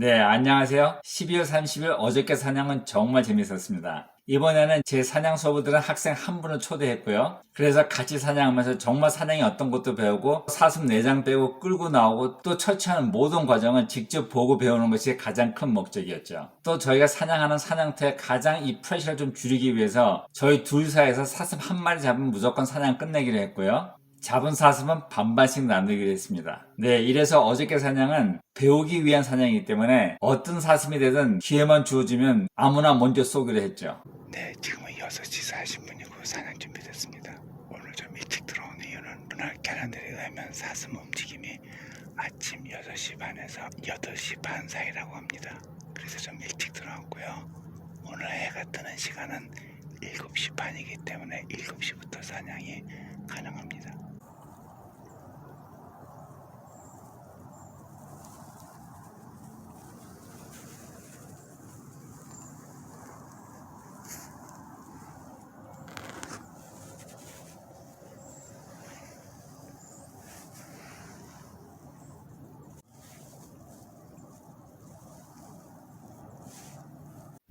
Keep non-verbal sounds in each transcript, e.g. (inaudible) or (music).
네, 안녕하세요. 12월 30일 어저께 사냥은 정말 재밌었습니다. 이번에는 제 사냥 수업들은 학생 한 분을 초대했고요. 그래서 같이 사냥하면서 정말 사냥이 어떤 것도 배우고 사슴 내장 빼고 끌고 나오고 또 처치하는 모든 과정을 직접 보고 배우는 것이 가장 큰 목적이었죠. 또 저희가 사냥하는 사냥터에 가장 이 프레셔를 좀 줄이기 위해서 저희 둘 사이에서 사슴 한 마리 잡으면 무조건 사냥 끝내기로 했고요. 잡은 사슴은 반반씩 나누기로 했습니다. 네, 이래서 어저께 사냥은 배우기 위한 사냥이기 때문에 어떤 사슴이 되든 기회만 주어지면 아무나 먼저 쏘기로 했죠. 네, 지금은 6시 40분이고 사냥 준비됐습니다. 오늘 좀 일찍 들어온 이유는 루나 캐런들에 의하면 사슴 움직임이 아침 6시 반에서 8시 반 사이라고 합니다. 그래서 좀 일찍 들어왔고요. 오늘 해가 뜨는 시간은 7시 반이기 때문에 7시부터 사냥이 가능합니다.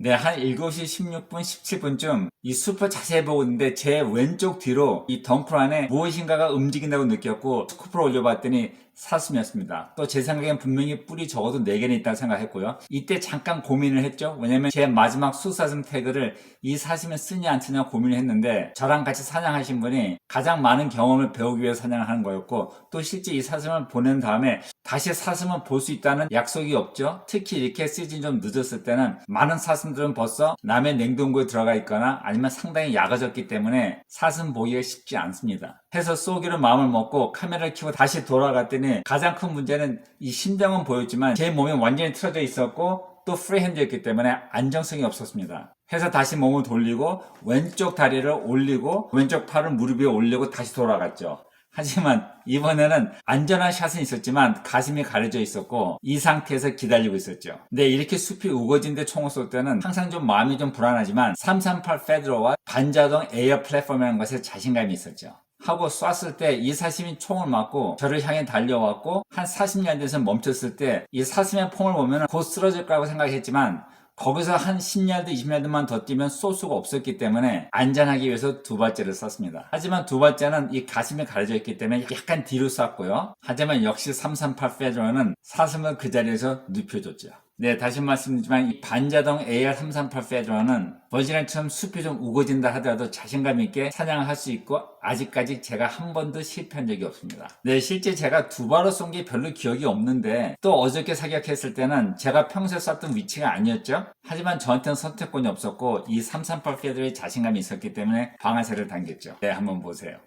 네, 한 7시 16분, 17분쯤 이 숲을 자세히 보고 있는데 제 왼쪽 뒤로 이 덩쿨 안에 무엇인가가 움직인다고 느꼈고 스코프를 올려봤더니 사슴이었습니다. 또 제 생각엔 분명히 뿔이 적어도 4개는 있다고 생각했고요. 이때 잠깐 고민을 했죠. 왜냐면 제 마지막 수사슴 태그를 이 사슴에 쓰냐 안 쓰냐 고민을 했는데 저랑 같이 사냥하신 분이 가장 많은 경험을 배우기 위해서 사냥을 하는 거였고 또 실제 이 사슴을 보낸 다음에 다시 사슴을 볼 수 있다는 약속이 없죠. 특히 이렇게 시즌 좀 늦었을 때는 많은 사슴들은 벌써 남의 냉동고에 들어가 있거나 아니면 상당히 약아졌기 때문에 사슴 보기가 쉽지 않습니다. 해서 쏘기로 마음을 먹고 카메라를 켜고 다시 돌아갔더니 가장 큰 문제는 이 심장은 보였지만 제 몸이 완전히 틀어져 있었고 또 프리핸드였기 때문에 안정성이 없었습니다. 해서 다시 몸을 돌리고 왼쪽 다리를 올리고 왼쪽 팔을 무릎 위에 올리고 다시 돌아갔죠. 하지만 이번에는 안전한 샷은 있었지만 가슴이 가려져 있었고 이 상태에서 기다리고 있었죠. 근데 이렇게 숲이 우거진데 총을 쏠 때는 항상 좀 마음이 좀 불안하지만 338 페드로와 반자동 에어 플랫폼이라는 것에 자신감이 있었죠. 하고 쐈을 때 이 사슴이 총을 맞고 저를 향해 달려왔고 한 40야드에서 멈췄을 때 이 사슴의 폼을 보면 곧 쓰러질 거라고 생각했지만 거기서 한 10야드, 20야드만 더 뛰면 쏠 수가 없었기 때문에 안전하기 위해서 두 발째를 썼습니다. 하지만 두 발째는 이 가슴이 가려져 있기 때문에 약간 뒤로 쐈고요. 하지만 역시 338 페드로는 사슴을 그 자리에서 눕혀줬죠. 네, 다시 말씀드리지만 이 반자동 AR338 페드로는 버지널처럼 숲이 좀 우거진다 하더라도 자신감 있게 사냥을 할수 있고 아직까지 제가 한 번도 실패한 적이 없습니다. 네, 실제 제가 두 발로 쏜 게 별로 기억이 없는데 또 어저께 사격했을 때는 제가 평소에 쐈던 위치가 아니었죠. 하지만 저한테는 선택권이 없었고 이338 페드로의 자신감이 있었기 때문에 방아쇠를 당겼죠. 네, 한번 보세요.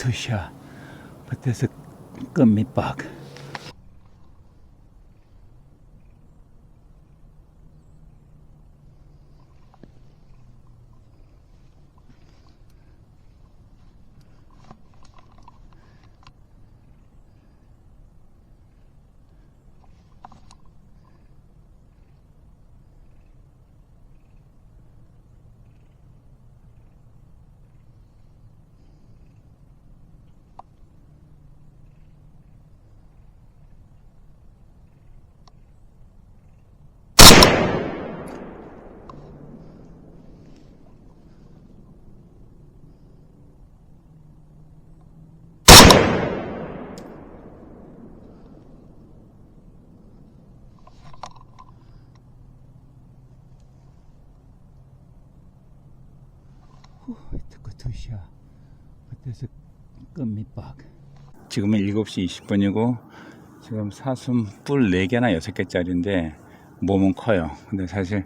too sure, but there's a gummy bug. A 투샤 그때서 끝밑박 지금은 7시 20분이고 지금 사슴 뿔 4개나 6개짜리인데 몸은 커요. 근데 사실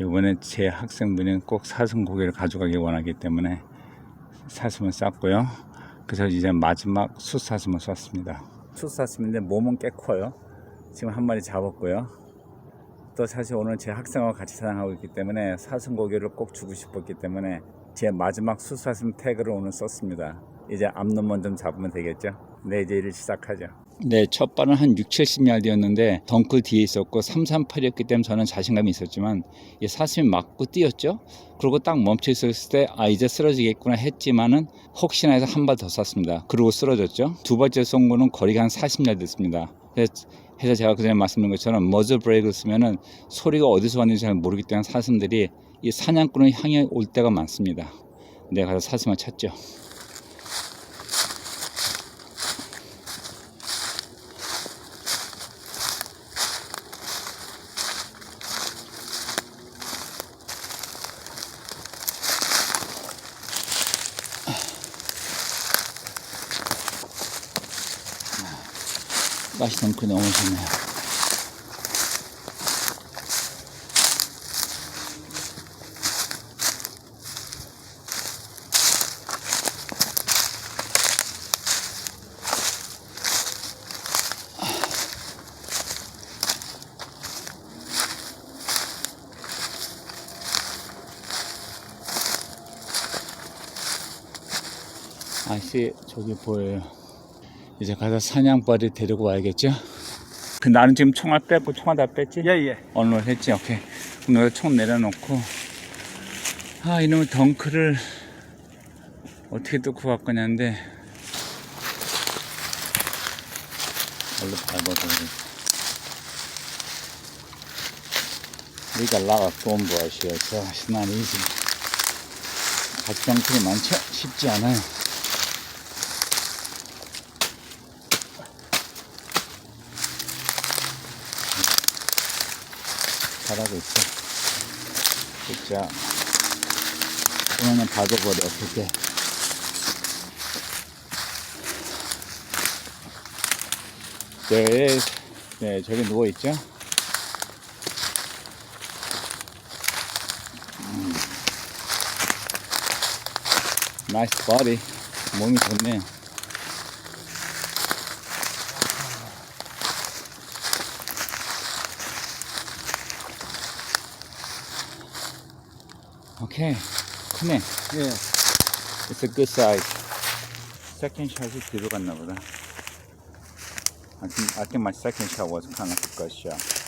이번에 제 학생분이 꼭 사슴 고기를 가져가길 원하기 때문에 사슴을 쐈고요. 그래서 이제 마지막 숫사슴을 쐈습니다. 숫사슴인데 몸은 꽤 커요. 지금 한 마리 잡았고요 또 사실 오늘 제 학생하고 같이 사냥하고 있기 때문에 사슴 고기를 꼭 주고 싶었기 때문에 제 마지막 수사슴 태그를 오늘 썼습니다. 이제 앞놈만 좀 잡으면 되겠죠? 네, 이제 일을 시작하죠. 네, 첫 발은 한 6, 70야드였는데 덩크 뒤에 있었고 3, 3, 8이었기 때문에 저는 자신감이 있었지만 이 사슴이 맞고 뛰었죠. 그리고 딱 멈춰 있었을 때 아 이제 쓰러지겠구나 했지만은 혹시나 해서 한 발 더 쐈습니다. 그리고 쓰러졌죠. 두 번째 쏜 거는 거리가 한 40야드였습니다. 해서 제가 그전에 말씀드린 것처럼 머즈 브레이크를 쓰면은 소리가 어디서 왔는지 잘 모르기 때문에 사슴들이 이 사냥꾼을 향해 올 때가 많습니다. 내가 가서 사슴을 찾죠. 맛이 덩크 너무 좋네요. 아씨 저기 보여요. 이제 가서 사냥벌이 데리고 와야겠죠? 그 나는 지금 총알 빼고 총알 다 뺐지? 예예. 오늘 했지? 오케이. 그럼 내가 총 내려놓고 아 이놈의 덩크를 어떻게 뚫고 갈 거냐인데 얼른 그래. 우리가 라가 돈 버시여서 난 이지 가지방들이 많죠? 쉽지 않아요. 잘하고 있어. 진짜 오늘은 봐줘버려 어떻게. 네, 네 저기 누워 있죠. 음. 나이스 바디 몸이 좋네. 오케이, come in. 예. It's a good size. Second shot이 뒤로 갔나 보다. I think, I think my second shot was kind of a good shot.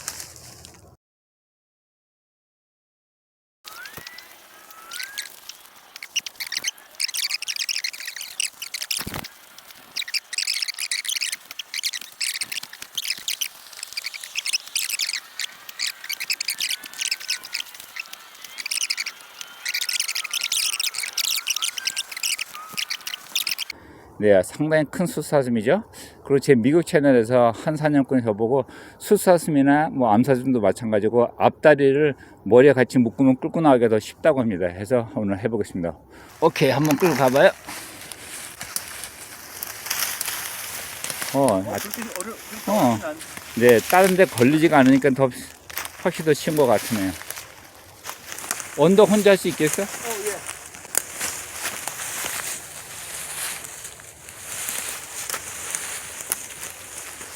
네, 상당히 큰 숫사슴이죠. 그리고 제 미국 채널에서 한 사냥꾼이 저보고 숫사슴이나 뭐 암사슴도 마찬가지고 앞다리를 머리에 같이 묶으면 끌고 나가기가 더 쉽다고 합니다. 해서 오늘 해보겠습니다. 오케이, 한번 끌고 가봐요. 어, 아, 어. 네, 다른 데 걸리지가 않으니까 더 확실히 더 쉬운 것 같으네요. 언덕 혼자 할 수 있겠어? 어 예.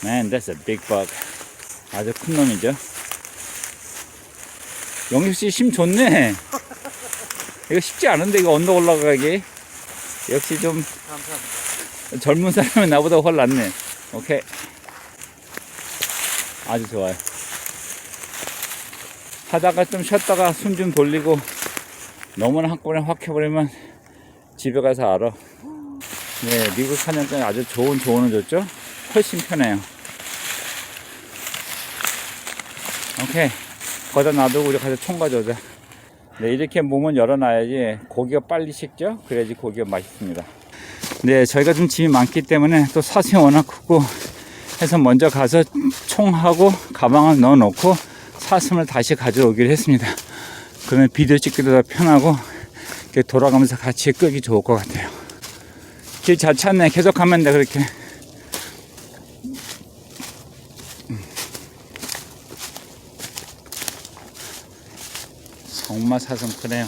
Man, that's a big bug. 아주 큰 놈이죠. 영식 씨 힘 좋네. 이거 쉽지 않은데 이거 언덕 올라가기. 역시 좀 감사합니다. 젊은 사람은 나보다 훨 낫네. 오케이. 아주 좋아요. 하다가 좀 쉬었다가 숨 좀 돌리고 너무나 한꺼번에 확 해버리면 집에 가서 알아. 네, 미국 사냥장에 아주 좋은 조언을 줬죠? 훨씬 편해요. 오케이. 거기다 놔두고 우리 가서 총 가져오자. 네, 이렇게 몸은 열어놔야지 고기가 빨리 식죠? 그래야지 고기가 맛있습니다. 네, 저희가 좀 짐이 많기 때문에 또 사슴이 워낙 크고 해서 먼저 가서 총하고 가방을 넣어 놓고 사슴을 다시 가져오기로 했습니다. 그러면 비디오 찍기도 더 편하고 돌아가면서 같이 끄기 좋을 것 같아요. 길 잘 찾네. 계속 가면 돼, 그렇게. 정말 사슴 크네요.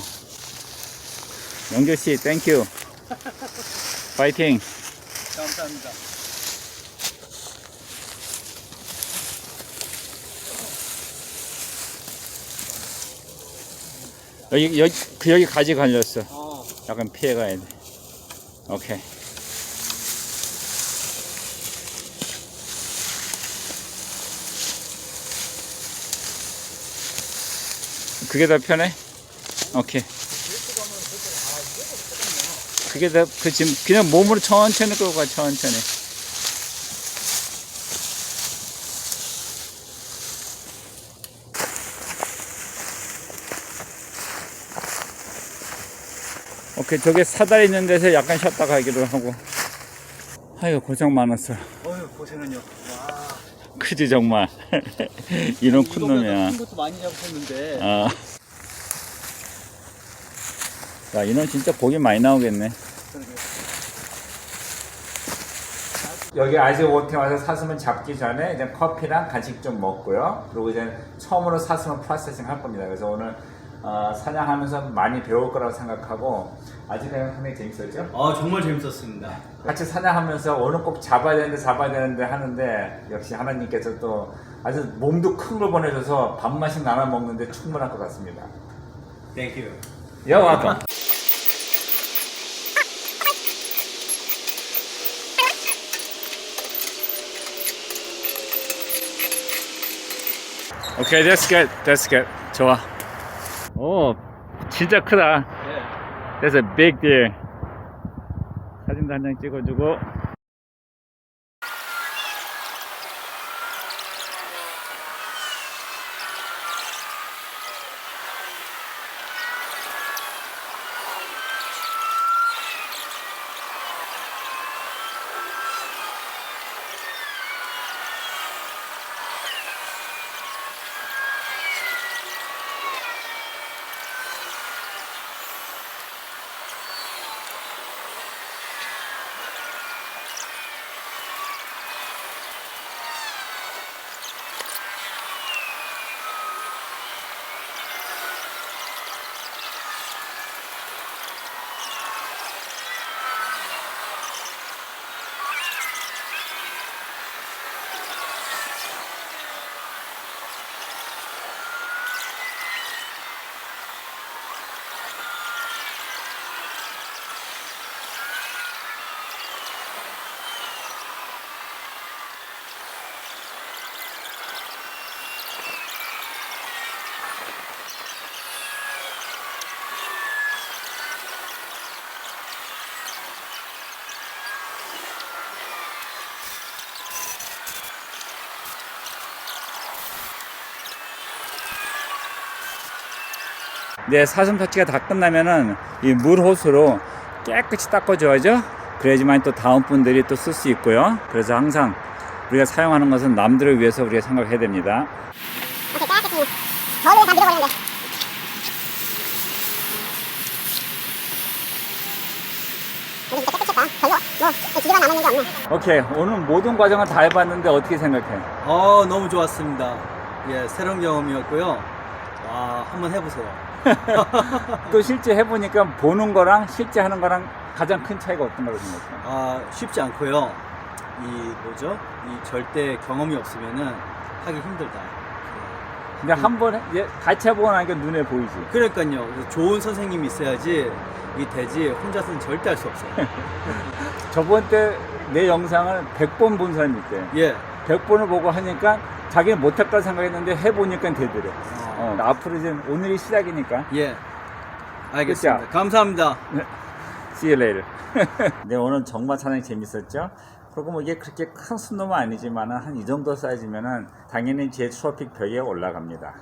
영규 씨, 땡큐. 파이팅. 감사합니다. 여기 여기 그 여기 가지 걸렸어. 어, 약간 피해 가야 돼. 오케이. 그게 더 편해? 오케이. 그게 더, 그 지금 그냥 몸으로 천천히 끌고 가, 천천히. 오케이, 저기 사다리 있는 데서 약간 쉬었다 가기로 하고. 아유, 고생 많았어. 어휴, 고생은요. 와, 크지, 정말. (laughs) 이런 큰 놈이야. 큰 것도 많이 잡혔는데. 아. 야, 이놈 진짜 고기 많이 나오겠네. 여기 아직 오팅 와서 사슴을 잡기 전에 이제 커피랑 간식 좀 먹고요. 그리고 이제 처음으로 사슴을 프로세싱 할 겁니다. 그래서 오늘 어, 사냥하면서 많이 배울 거라고 생각하고 아직 내가 상당히 재밌었죠? 아, 정말 재밌었습니다. 같이 사냥하면서 오늘 꼭 잡아야 되는데 잡아야 되는데 하는데 역시 하나님께서 또 아주 몸도 큰 걸 보내줘서 밥맛이 나눠 먹는데 충분할 것 같습니다. 땡큐. You're welcome. (laughs) 오케이, that's good. That's good. 좋아. 오, 진짜 크다. 네. That's a big deer. 사진도 한 장 찍어주고. 네, 사슴 터치가 다 끝나면은 이 물호수로 깨끗이 닦아줘야죠. 그래야지만 또 다음 분들이 또 쓸 수 있고요. 그래서 항상 우리가 사용하는 것은 남들을 위해서 우리가 생각해야 됩니다. 깨끗이 다 밀어버리는데 별로 뭐 오케이, 오늘 모든 과정을 다 해봤는데 어떻게 생각해? 어, 너무 좋았습니다. 예, 새로운 경험이었고요. 와, 한번 해보세요. (laughs) 또 실제 해보니까 보는 거랑 실제 하는 거랑 가장 큰 차이가 어떤 거라고 생각해? 아, 쉽지 않고요. 이 뭐죠? 이 절대 경험이 없으면은 하기 힘들다. 근데 한번 같이 해보고 나니까 눈에 보이지. 그러니까요. 좋은 선생님이 있어야지 이 돼지 혼자서는 절대 할 수 없어요. (laughs) 저번 때 내 영상을 100번 본 사람이 있대. 예. 100번을 보고 하니까 자기는 못할까 생각했는데 해보니까 되더래. 어, 어, 앞으로 이제 오늘이 시작이니까. 예. 알겠습니다. 그쵸? 감사합니다. See you later. (laughs) 네, 오늘 정말 사냥이 재밌었죠? 그리고 뭐 이게 그렇게 큰 순놈은 아니지만 한 이 정도 사이즈면은 당연히 제 트로픽 벽에 올라갑니다.